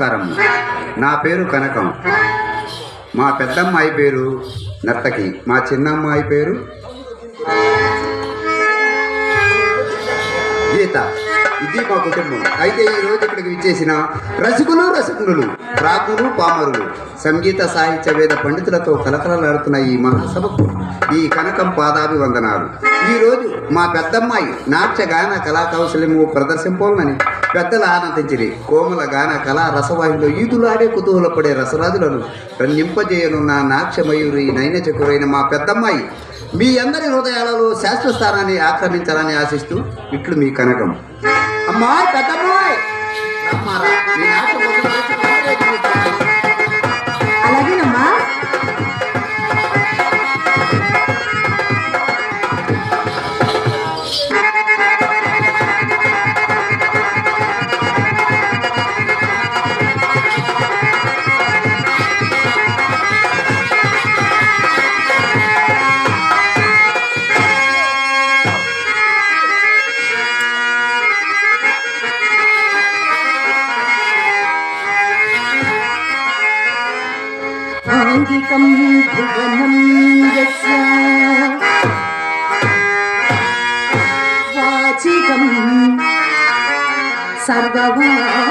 నమస్కారం నా పేరు కనకం. మా పెద్దమ్మాయి పేరు నర్తకి. మా చిన్నమ్మాయి పేరు గీత. ఇది మా కుటుంబం అయితే ఈ రోజు ఇక్కడికి విచ్చేసిన రసికులు రసకులు రాకులు పామరులు సంగీత సాహిత్య వేద పండితులతో కలకలలాడుతున్న ఈ మహాసభకు ఈ కనకం పాదాభివందనాలు. ఈ రోజు మా పెద్దమ్మాయి నాట్య గాన కళా కౌశల్యము ప్రదర్శింపోనని పెద్దలు ఆనందించిరి. కోమల గాన కళా రసవాహిలో ఈదులాడే కుతూహలపడే రసరాజులను నింపజేయనున్న నాట్యమయూరి నైన చకురైన మా పెద్దమ్మాయి మీ అందరి హృదయాలలో శాశ్వత స్థానాన్ని ఆక్రమించాలని ఆశిస్తూ ఇట్లు మీ కనకం. అమ్మా పెద్దమ్మాయి. Baba,